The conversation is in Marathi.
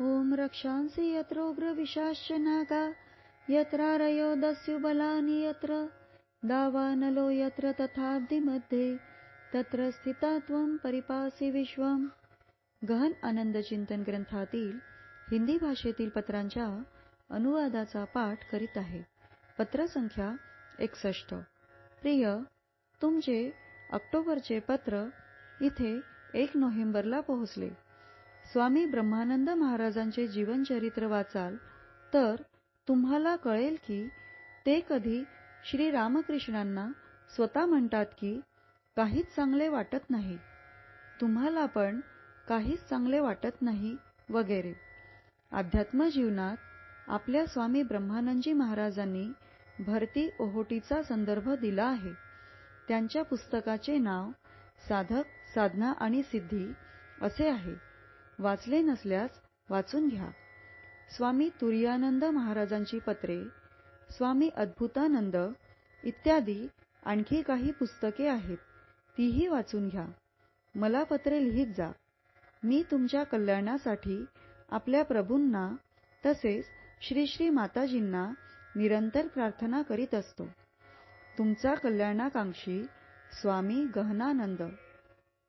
ॐ रक्षांसि यत्रोग्रविशाश्च नागा यत्रारयो दस्युबलानि यत्र दावानलो यत्र तथाब्धिमध्ये तत्र स्थिता त्वं परिपासी विश्वम। गहन आनंद चिंतन ग्रंथातील हिंदी भाषेतील पत्रांच्या अनुवादाचा पाठ करीत आहे. पत्र संख्या एकसष्ट. प्रिय तुमचे ऑक्टोबरचे पत्र इथे एक नोव्हेंबरला पोहोचले. स्वामी ब्रह्मानंद महाराजांचे जीवनचरित्र वाचाल तर तुम्हाला कळेल की ते कधी श्री रामकृष्णांना स्वतः म्हणतात की काहीच चांगले वाटत नाही तुम्हाला पण काहीच चांगले वाटत नाही वगैरे. अध्यात्म जीवनात आपल्या स्वामी ब्रह्मानंदजी महाराजांनी भरती ओहोटीचा संदर्भ दिला आहे. त्यांच्या पुस्तकाचे नाव साधक साधना आणि सिद्धी असे आहे. वाचले नसल्यास वाचून घ्या. स्वामी तुर्यानंद महाराजांची पत्रे स्वामी अद्भुतानंद इत्यादी आणखी काही पुस्तके आहेत. तीही वाचून घ्या. मला पत्रे लिहित जा. मी तुमच्या कल्याणासाठी आपल्या प्रभूंना तसेच श्री श्री माताजींना निरंतर प्रार्थना करीत असतो. तुमचा कल्याणाकांक्षी स्वामी गहनानंद.